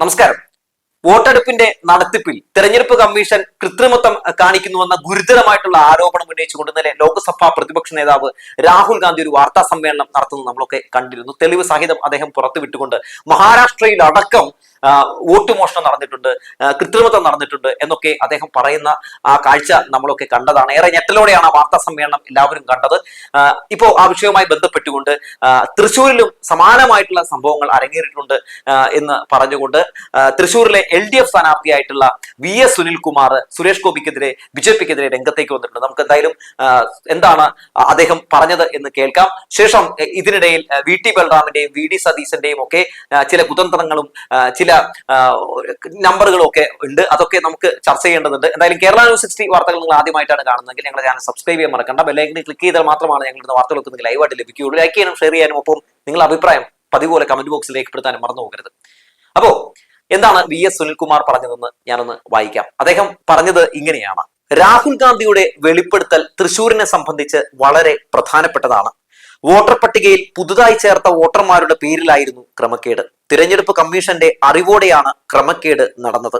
നമസ്കാരം. വോട്ടെടുപ്പിന്റെ നടത്തിപ്പിൽ തെരഞ്ഞെടുപ്പ് കമ്മീഷൻ കൃത്രിമത്വം കാണിക്കുന്നുവെന്ന ഗുരുതരമായിട്ടുള്ള ആരോപണം ഉന്നയിച്ചുകൊണ്ട് ഇന്നലെ ലോക്സഭാ പ്രതിപക്ഷ നേതാവ് രാഹുൽ ഗാന്ധി ഒരു വാർത്താ സമ്മേളനം നടത്തുന്നത് നമ്മളൊക്കെ കണ്ടിരുന്നു. തെളിവ് സഹിതം അദ്ദേഹം പുറത്തുവിട്ടുകൊണ്ട് മഹാരാഷ്ട്രയിൽ അടക്കം വോട്ട് മോഷണം നടന്നിട്ടുണ്ട് കൃത്രിമത്വം നടന്നിട്ടുണ്ട് എന്നൊക്കെ അദ്ദേഹം പറയുന്ന ആ കാഴ്ച നമ്മളൊക്കെ കണ്ടതാണ്. ഏറെ ഞെട്ടലോടെയാണ് ആ വാർത്താ സമ്മേളനം എല്ലാവരും കണ്ടത്. ഇപ്പോൾ ഇപ്പോ ആ വിഷയവുമായി ബന്ധപ്പെട്ടുകൊണ്ട് തൃശ്ശൂരിലും സമാനമായിട്ടുള്ള സംഭവങ്ങൾ അരങ്ങേറിയിട്ടുണ്ട് എന്ന് പറഞ്ഞുകൊണ്ട് തൃശ്ശൂരിലെ എൽ ഡി എഫ് സ്ഥാനാർത്ഥിയായിട്ടുള്ള വി എസ് സുനിൽകുമാർ സുരേഷ് ഗോപിക്കെതിരെ ബി ജെ പിക്കെതിരെ രംഗത്തേക്ക് വന്നിട്ടുണ്ട്. നമുക്ക് എന്തായാലും എന്താണ് അദ്ദേഹം പറഞ്ഞത് എന്ന് കേൾക്കാം. ശേഷം ഇതിനിടയിൽ വി ടി ബൽറാമിന്റെയും വി ഡി സതീശന്റെയും ഒക്കെ ചില കുതന്ത്രങ്ങളും ചില നമ്പറുകളും ഒക്കെ ഉണ്ട്. അതൊക്കെ നമുക്ക് ചർച്ച ചെയ്യേണ്ടതുണ്ട്. എന്തായാലും കേരള ന്യൂസ് സിക്സ്റ്റി വാർത്തകൾ നിങ്ങൾ ആദ്യമായിട്ടാണ് കാണുന്നതെങ്കിൽ ഞങ്ങളുടെ ചാനൽ സബ്സ്ക്രൈബ് ചെയ്യാൻ മറക്കണ്ട. ബെല്ലൈക്കനിൽ ക്ലിക്ക് ചെയ്താൽ മാത്രമാണ് ഞങ്ങളുടെ വാർത്തകളൊക്കെ നിങ്ങൾക്ക് ലൈവായിട്ട് ലഭിക്കുകയുള്ളൂ. ലൈക്ക് ചെയ്യാനും ഷെയർ ചെയ്യാനും ഒപ്പം നിങ്ങളുടെ അഭിപ്രായം പതിവ് പോലെ കമന്റ് ബോക്സിൽ രേഖപ്പെടുത്താനും മറന്നു പോകരുത്. അപ്പോ എന്താണ് വി എസ് സുനിൽകുമാർ പറഞ്ഞതെന്ന് ഞാനൊന്ന് വായിക്കാം. അദ്ദേഹം പറഞ്ഞത് ഇങ്ങനെയാണ്. രാഹുൽ ഗാന്ധിയുടെ വെളിപ്പെടുത്തൽ തൃശൂരിനെ സംബന്ധിച്ച് വളരെ പ്രധാനപ്പെട്ടതാണ്. വോട്ടർ പട്ടികയിൽ പുതുതായി ചേർത്ത വോട്ടർമാരുടെ പേരിലായിരുന്നു ക്രമക്കേട്. തിരഞ്ഞെടുപ്പ് കമ്മീഷന്റെ അറിവോടെയാണ് ക്രമക്കേട് നടന്നത്.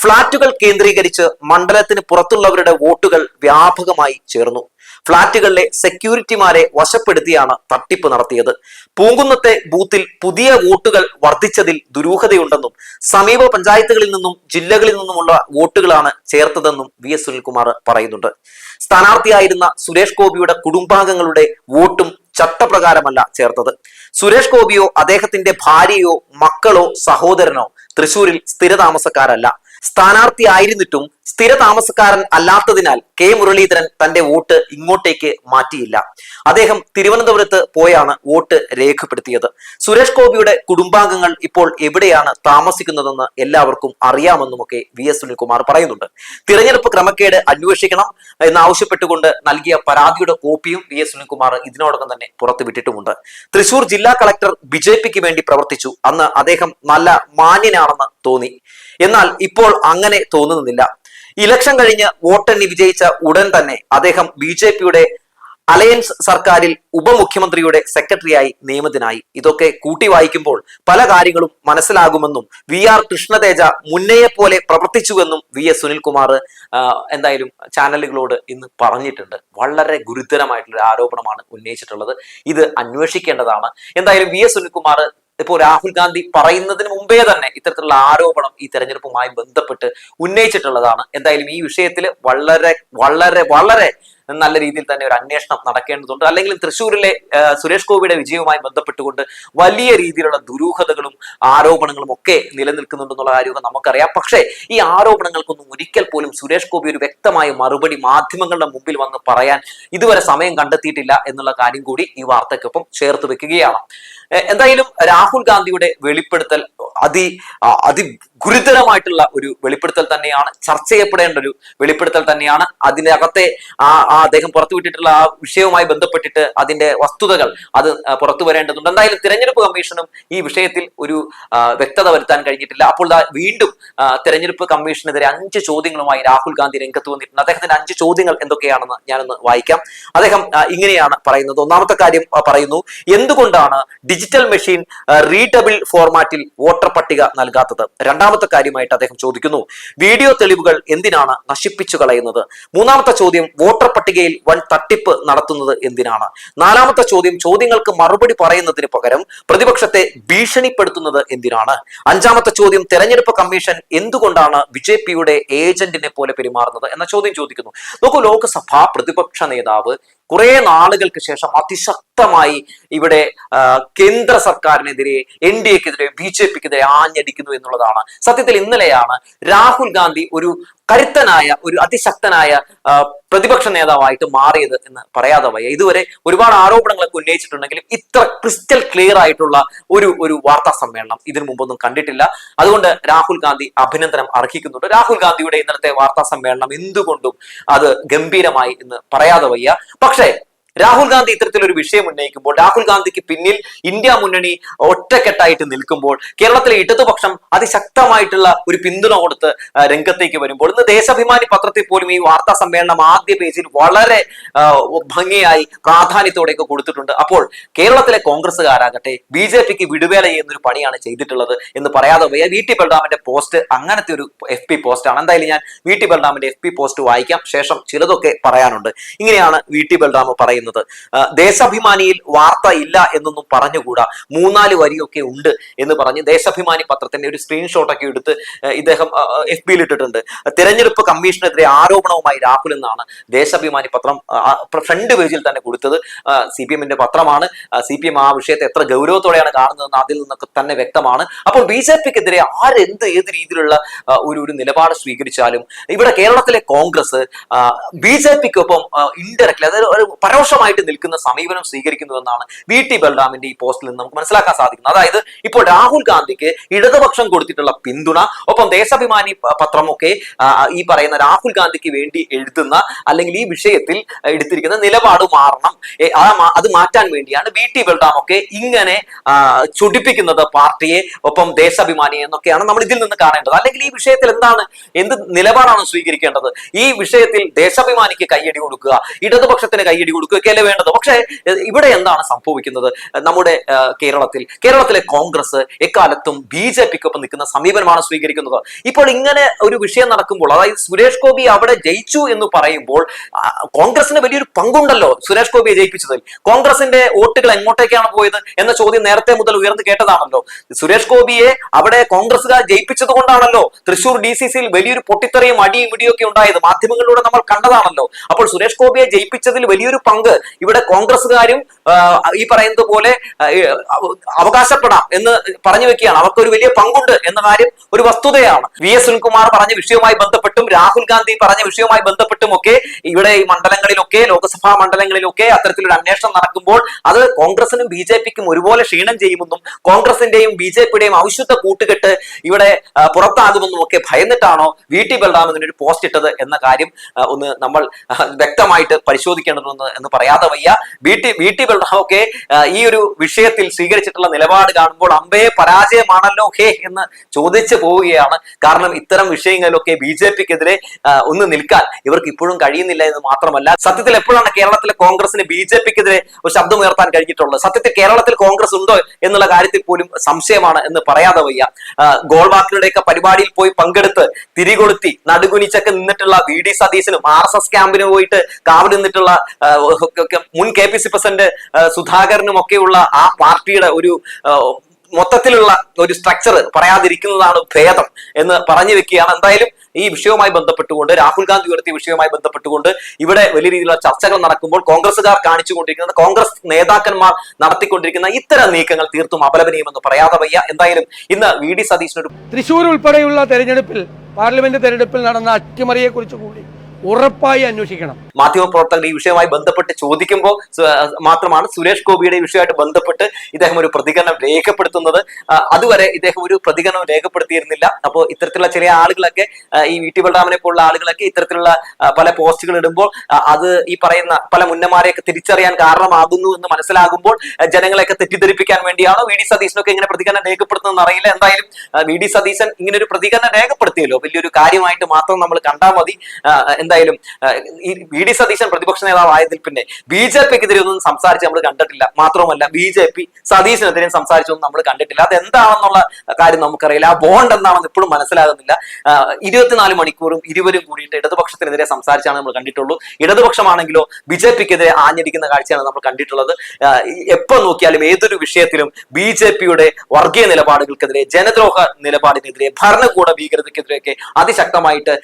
ഫ്ളാറ്റുകൾ കേന്ദ്രീകരിച്ച് മണ്ഡലത്തിന് പുറത്തുള്ളവരുടെ വോട്ടുകൾ വ്യാപകമായി ചേർന്നു. ഫ്ളാറ്റുകളിലെ സെക്യൂരിറ്റിമാരെ വശപ്പെടുത്തിയാണ് തട്ടിപ്പ് നടത്തിയത്. പൂങ്കുന്നത്തെ ബൂത്തിൽ പുതിയ വോട്ടുകൾ വർദ്ധിച്ചതിൽ ദുരൂഹതയുണ്ടെന്നും സമീപ പഞ്ചായത്തുകളിൽ നിന്നും ജില്ലകളിൽ നിന്നുമുള്ള വോട്ടുകളാണ് ചേർത്തതെന്നും വി എസ് സുനിൽകുമാർ പറയുന്നുണ്ട്. സ്ഥാനാർത്ഥിയായിരുന്ന സുരേഷ് ഗോപിയുടെ കുടുംബാംഗങ്ങളുടെ വോട്ടും ചട്ടപ്രകാരമല്ല ചേർത്തത്. സുരേഷ് ഗോപിയോ അദ്ദേഹത്തിന്റെ ഭാര്യയോ മക്കളോ സഹോദരനോ തൃശൂരിൽ സ്ഥിരതാമസക്കാരല്ല. സ്ഥാനാർത്ഥിയായിരുന്നിട്ടും സ്ഥിര താമസക്കാരൻ അല്ലാത്തതിനാൽ കെ മുരളീധരൻ തന്റെ വോട്ട് ഇങ്ങോട്ടേക്ക് മാറ്റിയില്ല. അദ്ദേഹം തിരുവനന്തപുരത്ത് പോയാണ് വോട്ട് രേഖപ്പെടുത്തിയത്. സുരേഷ് ഗോപിയുടെ കുടുംബാംഗങ്ങൾ ഇപ്പോൾ എവിടെയാണ് താമസിക്കുന്നതെന്ന് എല്ലാവർക്കും അറിയാമെന്നുമൊക്കെ വി എസ് സുനിൽകുമാർ പറയുന്നുണ്ട്. തിരഞ്ഞെടുപ്പ് ക്രമക്കേട് അന്വേഷിക്കണം എന്നാവശ്യപ്പെട്ടുകൊണ്ട് നൽകിയ പരാതിയുടെ കോപ്പിയും വി എസ് സുനിൽകുമാർ ഇതിനോടകം തന്നെ പുറത്തുവിട്ടിട്ടുമുണ്ട്. തൃശൂർ ജില്ലാ കളക്ടർ ബി ജെ പിക്ക് വേണ്ടി പ്രവർത്തിച്ചു. അന്ന് അദ്ദേഹം നല്ല മാന്യനാണെന്ന് തോന്നി. എന്നാൽ ഇപ്പോൾ അങ്ങനെ തോന്നുന്നില്ല. ഇലക്ഷൻ കഴിഞ്ഞ് വോട്ടെണ്ണി വിജയിച്ച ഉടൻ തന്നെ അദ്ദേഹം ബി ജെ പിയുടെ അലയൻസ് സർക്കാരിൽ ഉപമുഖ്യമന്ത്രിയുടെ സെക്രട്ടറിയായി നിയമിതനായി. ഇതൊക്കെ കൂട്ടി വായിക്കുമ്പോൾ പല കാര്യങ്ങളും മനസ്സിലാകുമെന്നും വി ആർ കൃഷ്ണതേജ മുന്നയെ പോലെ പ്രവർത്തിച്ചുവെന്നും വി എസ് സുനിൽകുമാർ എന്തായാലും ചാനലുകളോട് ഇന്ന് പറഞ്ഞിട്ടുണ്ട്. വളരെ ഗുരുതരമായിട്ടുള്ള ആരോപണമാണ് ഉന്നയിച്ചിട്ടുള്ളത്. ഇത് അന്വേഷിക്കേണ്ടതാണ്. എന്തായാലും വി എസ് സുനിൽകുമാർ ഇപ്പോൾ രാഹുൽ ഗാന്ധി പറയുന്നതിന് മുമ്പേ തന്നെ ഇത്തരത്തിലുള്ള ആരോപണം ഈ തെരഞ്ഞെടുപ്പുമായി ബന്ധപ്പെട്ട് ഉന്നയിച്ചിട്ടുള്ളതാണ്. എന്തായാലും ഈ വിഷയത്തിൽ വളരെ വളരെ വളരെ നല്ല രീതിയിൽ തന്നെ ഒരു അന്വേഷണം നടക്കേണ്ടതുണ്ട്. അല്ലെങ്കിൽ തൃശ്ശൂരിലെ സുരേഷ് ഗോപിയുടെ വിജയവുമായി ബന്ധപ്പെട്ടുകൊണ്ട് വലിയ രീതിയിലുള്ള ദുരൂഹതകളും ആരോപണങ്ങളും ഒക്കെ നിലനിൽക്കുന്നുണ്ടെന്നുള്ള കാര്യമൊക്കെ നമുക്കറിയാം. പക്ഷേ ഈ ആരോപണങ്ങൾക്കൊന്നും ഒരിക്കൽ പോലും സുരേഷ് ഗോപി ഒരു വ്യക്തമായ മറുപടി മാധ്യമങ്ങളുടെ മുമ്പിൽ വന്ന് പറയാൻ ഇതുവരെ സമയം കണ്ടെത്തിയിട്ടില്ല എന്നുള്ള കാര്യം കൂടി ഈ വാർത്തയ്ക്കൊപ്പം ചേർത്ത് വെക്കുകയാണ്. എന്തായാലും രാഹുൽ ഗാന്ധിയുടെ വെളിപ്പെടുത്തൽ അതി അതി ഗുരുതരമായിട്ടുള്ള ഒരു വെളിപ്പെടുത്തൽ തന്നെയാണ് ചർച്ച ചെയ്യപ്പെടേണ്ട ഒരു വെളിപ്പെടുത്തൽ തന്നെയാണ്. അതിനകത്തെ ആ അദ്ദേഹം പുറത്തുവിട്ടിട്ടുള്ള ആ വിഷയവുമായി ബന്ധപ്പെട്ടിട്ട് അതിന്റെ വസ്തുതകൾ അത് പുറത്തു വരേണ്ടതുണ്ട്. എന്തായാലും തിരഞ്ഞെടുപ്പ് കമ്മീഷനും ഈ വിഷയത്തിൽ ഒരു വ്യക്തത വരുത്താൻ കഴിഞ്ഞിട്ടില്ല. അപ്പോൾ വീണ്ടും തിരഞ്ഞെടുപ്പ് കമ്മീഷനെതിരെ അഞ്ച് ചോദ്യങ്ങളുമായി രാഹുൽ ഗാന്ധി രംഗത്ത് വന്നിട്ടുണ്ട്. അദ്ദേഹത്തിന്റെ അഞ്ച് ചോദ്യങ്ങൾ എന്തൊക്കെയാണെന്ന് ഞാനൊന്ന് വായിക്കാം. അദ്ദേഹം ഇങ്ങനെയാണ് പറയുന്നത്. ഒന്നാമത്തെ കാര്യം പറയുന്നു എന്തുകൊണ്ടാണ് ഡിജിറ്റൽ മെഷീൻ റീഡബിൾ ഫോർമാറ്റിൽ വോട്ടർ പട്ടിക നൽകാത്തത്. രണ്ടാമത്തെ കാര്യമായിട്ട് അദ്ദേഹം ചോദിക്കുന്നു വീഡിയോ തെളിവുകൾ എന്തിനാണ് നശിപ്പിച്ചു കളയുന്നത്? മൂന്നാമത്തെ ചോദ്യം വോട്ടർ പട്ടികയിൽ വൻ തട്ടിപ്പ് നടത്തുന്നത് എന്തിനാണ്? നാലാമത്തെ ചോദ്യം ചോദ്യങ്ങൾക്ക് മറുപടി പറയുന്നതിന് പകരം പ്രതിപക്ഷത്തെ ഭീഷണിപ്പെടുത്തുന്നത് എന്തിനാണ്? അഞ്ചാമത്തെ ചോദ്യം തെരഞ്ഞെടുപ്പ് കമ്മീഷൻ എന്തുകൊണ്ടാണ് ബി ഏജന്റിനെ പോലെ പെരുമാറുന്നത് എന്ന ചോദ്യം ചോദിക്കുന്നു. നോക്കൂ ലോക്സഭാ പ്രതിപക്ഷ നേതാവ് കുറെ നാളുകൾക്ക് ശേഷം അതിശക്തമായി ഇവിടെ കേന്ദ്ര സർക്കാരിനെതിരെ എൻ ഡി എക്കെതിരെ ബി ജെ പിക്കെതിരെ ആഞ്ഞടിക്കുന്നു എന്നുള്ളതാണ്. സത്യത്തിൽ ഇന്നലെയാണ് രാഹുൽ ഗാന്ധി ഒരു കരുത്തനായ ഒരു അതിശക്തനായ പ്രതിപക്ഷ നേതാവായിട്ട് മാറിയത് എന്ന് പറയാതെ വയ്യ. ഇതുവരെ ഒരുപാട് ആരോപണങ്ങളൊക്കെ ഉന്നയിച്ചിട്ടുണ്ടെങ്കിലും ഇത്ര ക്രിസ്റ്റൽ ക്ലിയർ ആയിട്ടുള്ള ഒരു ഒരു വാർത്താ സമ്മേളനം ഇതിനു മുമ്പൊന്നും കണ്ടിട്ടില്ല. അതുകൊണ്ട് രാഹുൽ ഗാന്ധി അഭിനന്ദനം അർഹിക്കുന്നുണ്ട്. രാഹുൽ ഗാന്ധിയുടെ ഇന്നലത്തെ വാർത്താ സമ്മേളനം എന്തുകൊണ്ടും അത് ഗംഭീരമായി എന്ന് പറയാതെ വയ്യ. പക്ഷേ രാഹുൽ ഗാന്ധി ഇത്തരത്തിലൊരു വിഷയം ഉന്നയിക്കുമ്പോൾ രാഹുൽ ഗാന്ധിക്ക് പിന്നിൽ ഇന്ത്യ മുന്നണി ഒറ്റക്കെട്ടായിട്ട് നിൽക്കുമ്പോൾ കേരളത്തിലെ ഇടതുപക്ഷം അതിശക്തമായിട്ടുള്ള ഒരു പിന്തുണ കൊടുത്ത് രംഗത്തേക്ക് വരുമ്പോൾ ഇന്ന് ദേശാഭിമാനി പത്രത്തിൽ പോലും ഈ വാർത്താ സമ്മേളനം ആദ്യ പേജിൽ വളരെ ഭംഗിയായി പ്രാധാന്യത്തോടെയൊക്കെ കൊടുത്തിട്ടുണ്ട്. അപ്പോൾ കേരളത്തിലെ കോൺഗ്രസ്സുകാരാകട്ടെ ബി ജെ പിക്ക് വിടുവേല ചെയ്യുന്നൊരു പണിയാണ് ചെയ്തിട്ടുള്ളത് എന്ന് പറയാതെ വയ്യ. വി ടി ബൽറാമിന്റെ പോസ്റ്റ് അങ്ങനത്തെ ഒരു എഫ് പി പോസ്റ്റ് ആണ് എന്തായാലും ഞാൻ വി ടി ബൽറാമിന്റെ എഫ് പി പോസ്റ്റ് വായിക്കാം. ശേഷം ചിലതൊക്കെ പറയാനുണ്ട്. ഇങ്ങനെയാണ് വി ടി ബൽറാം പറയുന്നത്. ആ, ദേശാഭിമാനിയിൽ വാർത്ത ഇല്ല എന്നൊന്നും പറഞ്ഞുകൂടാ? മൂന്നാൽ വരിയൊക്കെ ഉണ്ട് എന്ന് പറഞ്ഞ് ദേശാഭിമാനി പത്രത്തിന്റെ ഒരു സ്ക്രീൻഷോട്ടൊക്കെ എടുത്ത് ഇദ്ദേഹം എഫ് ബിയിൽ ഇട്ടിട്ടുണ്ട്. തിരഞ്ഞെടുപ്പ് കമ്മീഷനെതിരെ ആരോപണവുമായി രാഹുൽ എന്നാണ് ദേശാഭിമാനി പത്രം ഫ്രണ്ട് പേജിൽ തന്നെ കൊടുത്തത്. സി പി എമ്മിന്റെ പത്രമാണ്. സി പി എം ആ വിഷയത്തെ എത്ര ഗൗരവത്തോടെയാണ് കാണുന്നതെന്ന് അതിൽ നിന്നൊക്കെ തന്നെ വ്യക്തമാണ്. അപ്പോൾ ബി ജെ പിക്കെതിരെ ആരെന്ത് ഏത് രീതിയിലുള്ള ഒരു ഒരു നിലപാട് സ്വീകരിച്ചാലും ഇവിടെ കേരളത്തിലെ കോൺഗ്രസ് ബി ജെ പിക്കൊപ്പം ഇൻഡയറക്ട്ലി അതായത് ഒരു പരോക്ഷമായിട്ട് നിൽക്കുന്ന സമീപനം സ്വീകരിക്കുന്നുവെന്നാണ് വി ടി ബൽറാമിന്റെ ഈ പോസ്റ്റിൽ നിന്ന് നമുക്ക് മനസ്സിലാക്കാൻ സാധിക്കുന്നത്. അതായത് ഇപ്പോൾ രാഹുൽ ഗാന്ധിക്ക് ഇടതുപക്ഷം കൊടുത്തിട്ടുള്ള പിന്തുണ ഒപ്പം ദേശാഭിമാനി പത്രമൊക്കെ ഈ പറയുന്ന രാഹുൽ ഗാന്ധിക്ക് വേണ്ടി എഴുതുന്ന അല്ലെങ്കിൽ ഈ വിഷയത്തിൽ എടുത്തിരിക്കുന്ന നിലപാട് മാറണം. അത് മാറ്റാൻ വേണ്ടിയാണ് വി ടി ബൽറാം ഒക്കെ ഇങ്ങനെ ചുടിപ്പിക്കുന്നത് പാർട്ടിയെ ഒപ്പം ദേശാഭിമാനി എന്നൊക്കെയാണ് നമ്മൾ ഇതിൽ നിന്ന് കാണേണ്ടത്. അല്ലെങ്കിൽ ഈ വിഷയത്തിൽ എന്താണ് എന്ത് നിലപാടാണ് സ്വീകരിക്കേണ്ടത്? ഈ വിഷയത്തിൽ ദേശാഭിമാനിക്ക് കയ്യടി കൊടുക്കുക ഇടതുപക്ഷത്തിന് കയ്യടി കൊടുക്കുകയൊക്കെയല്ലേ വേണ്ടത്. പക്ഷേ ഇവിടെ എന്താണ് സംഭവിക്കുന്നത്? നമ്മുടെ കേരളത്തിൽ കേരളത്തിലെ കോൺഗ്രസ് എക്കാലത്തും ബി ജെ പിക്കൊപ്പം നിൽക്കുന്ന സമീപനമാണ് സ്വീകരിക്കുന്നത്. ഇപ്പോൾ ഇങ്ങനെ ഒരു വിഷയം നടക്കുമ്പോൾ അതായത് സുരേഷ് ഗോപി അവിടെ ജയിച്ചു എന്ന് പറയുമ്പോൾ കോൺഗ്രസിന് വലിയൊരു പങ്കുണ്ടല്ലോ സുരേഷ് ഗോപിയെ ജയിപ്പിച്ചതിൽ. കോൺഗ്രസിന്റെ വോട്ടുകൾ എങ്ങോട്ടേക്കാണ് പോയത് എന്ന ചോദ്യം നേരത്തെ മുതൽ ഉയർന്നു കേട്ടതാണല്ലോ. സുരേഷ് ഗോപിയെ അവിടെ കോൺഗ്രസുകാർ ജയിപ്പിച്ചത് കൊണ്ടാണല്ലോ തൃശൂർ ഡി സി സിയിൽ വലിയൊരു പൊട്ടിത്തെറിയും അടിയും ഇടിയും ഒക്കെ ഉണ്ടായത്. മാധ്യമങ്ങളിലൂടെ നമ്മൾ കണ്ടതാണല്ലോ. അപ്പോൾ സുരേഷ് ഗോപിയെ ജയിപ്പിച്ചതിൽ വലിയൊരു പങ്ക് ഇവിടെ കോൺഗ്രസ്സുകാരും ഈ പറയുന്നത് പോലെ അവകാശപ്പെടാം എന്ന് പറഞ്ഞു വെക്കുകയാണ്. അവർക്ക് ഒരു വലിയ പങ്കുണ്ട് എന്ന കാര്യം ഒരു വസ്തുതയാണ്. വി എസ് സുനിൽകുമാർ പറഞ്ഞ വിഷയവുമായി ബന്ധപ്പെട്ടും രാഹുൽ ഗാന്ധി പറഞ്ഞ വിഷയവുമായി ബന്ധപ്പെട്ടും ഒക്കെ ഇവിടെ ഈ മണ്ഡലങ്ങളിലൊക്കെ ലോക്സഭാ മണ്ഡലങ്ങളിലൊക്കെ അത്തരത്തിലൊരു അന്വേഷണം നടക്കുമ്പോൾ അത് കോൺഗ്രസിനും ബി ജെ പിക്കും ഒരുപോലെ ക്ഷീണം ചെയ്യുമെന്നും കോൺഗ്രസിന്റെയും ബി ജെ പിയുടെയും ഔഷധ കൂട്ടുകെട്ട് ഇവിടെ പുറത്താകുമെന്നും ഒക്കെ ഭയന്നിട്ടാണോ വി ടി ബൽറാം ഇതിനൊരു പോസ്റ്റ് ഇട്ടത് എന്ന കാര്യം ഒന്ന് നമ്മൾ വ്യക്തമായിട്ട് പരിശോധിക്കേണ്ടതെന്ന് എന്ന് പറയാതെ വയ്യ. ബി ടി ബി ടി ബൽറാമൊക്കെ ഈ ഒരു വിഷയത്തിൽ സ്വീകരിച്ചിട്ടുള്ള നിലപാട് കാണുമ്പോൾ അമ്പയെ പരാജയമാണല്ലോ ഹേ എന്ന് ചോദിച്ചു പോവുകയാണ്. കാരണം ഇത്തരം വിഷയങ്ങളിലൊക്കെ ബി ജെ പിക്കെതിരെ ഒന്ന് നിൽക്കാൻ ഇവർക്ക് ഇപ്പോഴും കഴിയുന്നില്ല എന്ന് മാത്രമല്ല സത്യത്തിൽ എപ്പോഴാണ് കേരളത്തിലെ കോൺഗ്രസിന് ബി ജെ പിക്കെതിരെ ഒരു ശബ്ദമുയർത്താൻ കഴിഞ്ഞിട്ടുള്ളത്? സത്യത്തിൽ കേരളത്തിൽ കോൺഗ്രസ് ഉണ്ടോ എന്നുള്ള കാര്യത്തിൽ പോലും സംശയമാണ് എന്ന് പറയാതെ വയ്യ. ഗോൾവാക്കിലുടെയൊക്കെ പരിപാടിയിൽ പോയി പങ്കെടുത്ത് തിരികൊളുത്തി നടുകുനിച്ചൊക്കെ നിന്നിട്ടുള്ള വി ഡി സതീശനും ആർ എസ് എസ് ക്യാമ്പിന് പോയിട്ട് കാവൽ നിന്നിട്ടുള്ള മുൻ കെ പി സി പ്രസിഡന്റ് സുധാകരനും ഒക്കെയുള്ള ആ പാർട്ടിയുടെ ഒരു മൊത്തത്തിലുള്ള ഒരു സ്ട്രക്ചർ പറയാതിരിക്കുന്നതാണ് ഭേദം എന്ന് പറഞ്ഞു വെക്കുകയാണ്. എന്തായാലും ഈ വിഷയവുമായി ബന്ധപ്പെട്ടുകൊണ്ട് രാഹുൽ ഗാന്ധി ഉയർത്തിയ വിഷയവുമായി ബന്ധപ്പെട്ടുകൊണ്ട് ഇവിടെ വലിയ രീതിയിലുള്ള ചർച്ചകൾ നടക്കുമ്പോൾ കോൺഗ്രസുകാർ കാണിച്ചുകൊണ്ടിരിക്കുന്നത് കോൺഗ്രസ് നേതാക്കന്മാർ നടത്തിക്കൊണ്ടിരിക്കുന്ന ഇത്തരം നീക്കങ്ങൾ തീർത്തും അപലപനീയമെന്ന് പറയാതെ വയ്യ. എന്തായാലും ഇന്ന് വി ഡി സതീശനൊരു തൃശൂർ ഉൾപ്പെടെയുള്ള തെരഞ്ഞെടുപ്പിൽ പാർലമെന്റ് തെരഞ്ഞെടുപ്പിൽ നടന്ന അട്ടിമറിയെ കുറിച്ച് കൂടി ഉറപ്പായി അന്വേഷിക്കണം. മാധ്യമപ്രവർത്തകർ ഈ വിഷയവുമായി ബന്ധപ്പെട്ട് ചോദിക്കുമ്പോൾ മാത്രമാണ് സുരേഷ് ഗോപിയുടെ വിഷയമായിട്ട് ബന്ധപ്പെട്ട് ഇദ്ദേഹം ഒരു പ്രതികരണം രേഖപ്പെടുത്തുന്നത്. അതുവരെ ഇദ്ദേഹം ഒരു പ്രതികരണം രേഖപ്പെടുത്തിയിരുന്നില്ല. അപ്പോൾ ഇത്തരത്തിലുള്ള ചില ആളുകളൊക്കെ ഈ വി ടി ബലറാമിനെ പോലുള്ള ആളുകളൊക്കെ ഇത്തരത്തിലുള്ള പല പോസ്റ്റുകൾ ഇടുമ്പോൾ അത് ഈ പറയുന്ന പല മുന്നമാരെയൊക്കെ തിരിച്ചറിയാൻ കാരണമാകുന്നു എന്ന് മനസ്സിലാകുമ്പോൾ ജനങ്ങളെയൊക്കെ തെറ്റിദ്ധരിപ്പിക്കാൻ വേണ്ടിയാണോ വി ഡി സതീശനൊക്കെ ഇങ്ങനെ പ്രതികരണം രേഖപ്പെടുത്തുന്നതെന്ന് അറിയില്ല. എന്തായാലും വി ഡി സതീശൻ ഇങ്ങനെ ഒരു പ്രതികരണം രേഖപ്പെടുത്തിയല്ലോ. വലിയൊരു കാര്യമായിട്ട് മാത്രം നമ്മൾ കണ്ടാൽ മതി. ആ, എന്തായാലും വി ഡി സതീശൻ പ്രതിപക്ഷ നേതാവായതിൽ പിന്നെ ബി ജെ പിക്കെതിരെ ഒന്നും സംസാരിച്ച് നമ്മൾ കണ്ടിട്ടില്ല. മാത്രമല്ല ബി ജെ പി സതീശനെതിരെയും സംസാരിച്ചൊന്നും നമ്മൾ കണ്ടിട്ടില്ല. അത് എന്താണെന്നുള്ള കാര്യം നമുക്കറിയില്ല. ആ ബോണ്ട് എന്താണെന്ന് ഇപ്പോഴും മനസ്സിലാകുന്നില്ല. ഇരുപത്തിനാല് മണിക്കൂറും ഇരുവരും കൂടിയിട്ട് ഇടതുപക്ഷത്തിനെതിരെ സംസാരിച്ചാണ് നമ്മൾ കണ്ടിട്ടുള്ളൂ. ഇടതുപക്ഷമാണെങ്കിലോ ബി ജെ പിക്കെതിരെ ആഞ്ഞടിക്കുന്ന കാഴ്ചയാണ് നമ്മൾ കണ്ടിട്ടുള്ളത്. എപ്പോൾ എപ്പോ നോക്കിയാലും ഏതൊരു വിഷയത്തിലും ബി ജെ പിയുടെ വർഗീയ നിലപാടുകൾക്കെതിരെ ജനദ്രോഹ നിലപാടിനെതിരെ ഭരണകൂട ഭീകരതയ്ക്കെതിരെയൊക്കെ അതിശക്തമായിട്ട്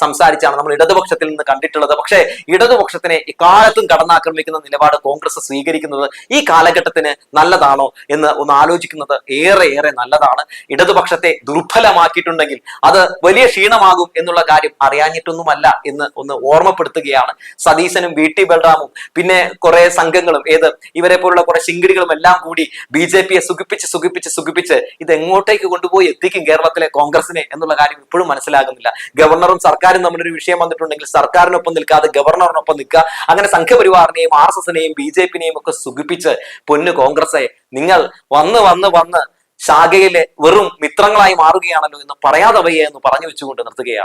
സംസാരിച്ചാണ് നമ്മൾ ഇടതുപക്ഷത്തിൽ നിന്ന് കണ്ടിട്ടുള്ളത്. പക്ഷേ ഇടതുപക്ഷത്തിനെ ഇക്കാലത്തും കടന്നാക്രമിക്കുന്ന നിലപാട് കോൺഗ്രസ് സ്വീകരിക്കുന്നത് ഈ കാലഘട്ടത്തിന് നല്ലതാണോ എന്ന് ഒന്ന് ആലോചിക്കുന്നത് ഏറെ ഏറെ നല്ലതാണ്. ഇടതുപക്ഷത്തെ ദുർബലമാക്കിയിട്ടുണ്ടെങ്കിൽ അത് വലിയ ക്ഷീണമാകും എന്നുള്ള കാര്യം അറിയാഞ്ഞിട്ടൊന്നുമല്ല എന്ന് ഒന്ന് ഓർമ്മപ്പെടുത്തുകയാണ് സതീശനും വി ടി ബൽറാമും. പിന്നെ കുറെ സംഘങ്ങളും ഏത് ഇവരെ പോലുള്ള കുറെ ശിങ്കിടികളും എല്ലാം കൂടി ബി ജെ പിയെ സുഖിപ്പിച്ച് സുഖിപ്പിച്ച് സുഖിപ്പിച്ച് ഇത് എങ്ങോട്ടേക്ക് കൊണ്ടുപോയി എത്തിക്കും കേരളത്തിലെ കോൺഗ്രസിനെ എന്നുള്ള കാര്യം ഇപ്പോഴും മനസ്സിലാകുന്നില്ല. ഗവർണറും സർക്കാരും തമ്മിലൊരു വിഷയം വന്നിട്ടുണ്ടെങ്കിൽ അല്ലെങ്കിൽ സർക്കാരിനൊപ്പം നിൽക്കാതെ ഗവർണറിനൊപ്പം നിൽക്കുക അങ്ങനെ സംഘപരിവാറിനെയും ആർ എസ് എസിനെയും ബി ജെ പിനെയും ഒക്കെ സുഖിപ്പിച്ച് പൊന്നു കോൺഗ്രസെ നിങ്ങൾ വന്ന് വന്ന് വന്ന് ശാഖയിലെ വെറും മിത്രങ്ങളായി മാറുകയാണല്ലോ എന്ന് പറയാതെ വയ്യ എന്ന് പറഞ്ഞു വെച്ചുകൊണ്ട് നിർത്തുകയാണ്.